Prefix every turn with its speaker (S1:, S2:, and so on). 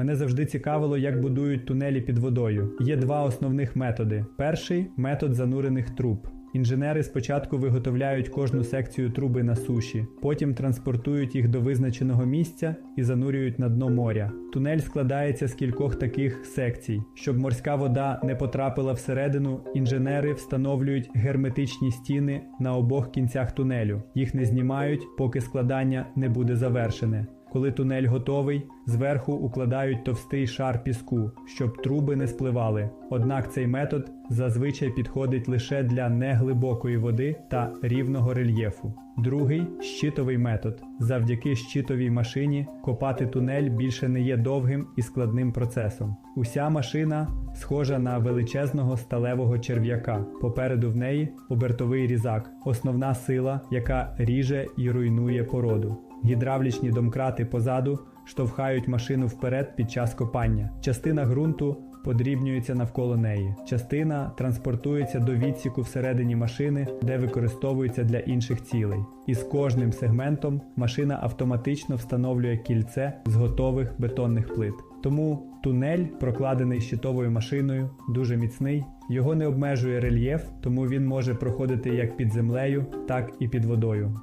S1: Мене завжди цікавило, як будують тунелі під водою. Є два основних методи: перший метод занурених труб. Інженери спочатку виготовляють кожну секцію труби на суші, потім транспортують їх до визначеного місця і занурюють на дно моря. Тунель складається з кількох таких секцій. Щоб морська вода не потрапила всередину, інженери встановлюють герметичні стіни на обох кінцях тунелю. Їх не знімають, поки складання не буде завершене. Коли тунель готовий, зверху укладають товстий шар піску, щоб труби не спливали. Однак цей метод зазвичай підходить лише для неглибокої води та рівного рельєфу. Другий щитовий метод. Завдяки щитовій машині копати тунель більше не є довгим і складним процесом. Уся машина схожа на величезного сталевого черв'яка. Попереду в неї обертовий різак, основна сила, яка ріже і руйнує породу. Гідравлічні домкрати позаду штовхають машину вперед під час копання. Частина ґрунту подрібнюється навколо неї. Частина транспортується до відсіку всередині машини, де використовується для інших цілей. І з кожним сегментом машина автоматично встановлює кільце з готових бетонних плит. Тому тунель, прокладений щитовою машиною, дуже міцний. Його не обмежує рельєф, тому він може проходити як під землею, так і під водою.